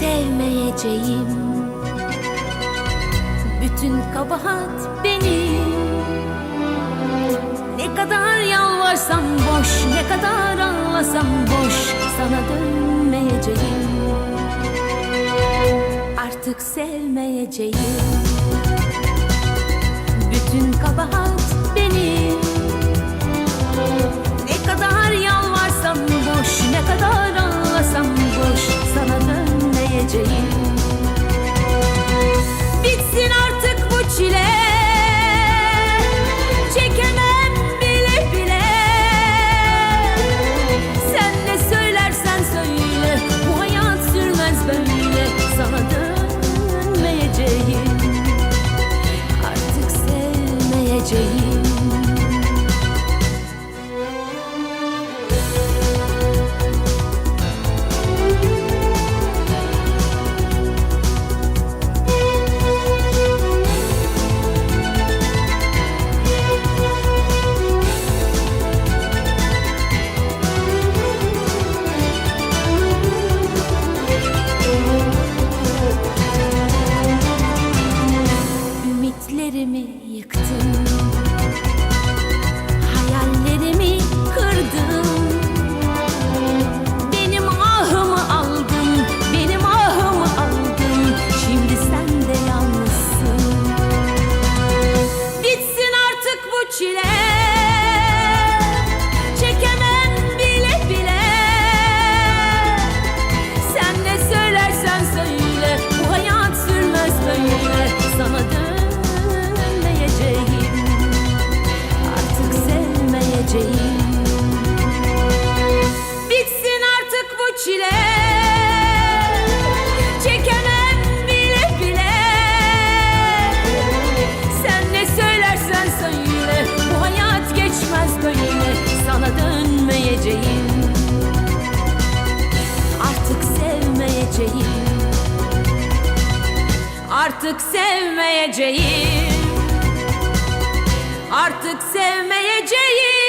sevmeyeceğim. Bütün kabahat benim. Ne kadar yalvarsam boş Ne kadar ağlasam boş Sana dönmeyeceğim. Artık sevmeyeceğim. Bütün kabahat gideceğim Artık sevmeyeceğim. Artık sevmeyeceğim.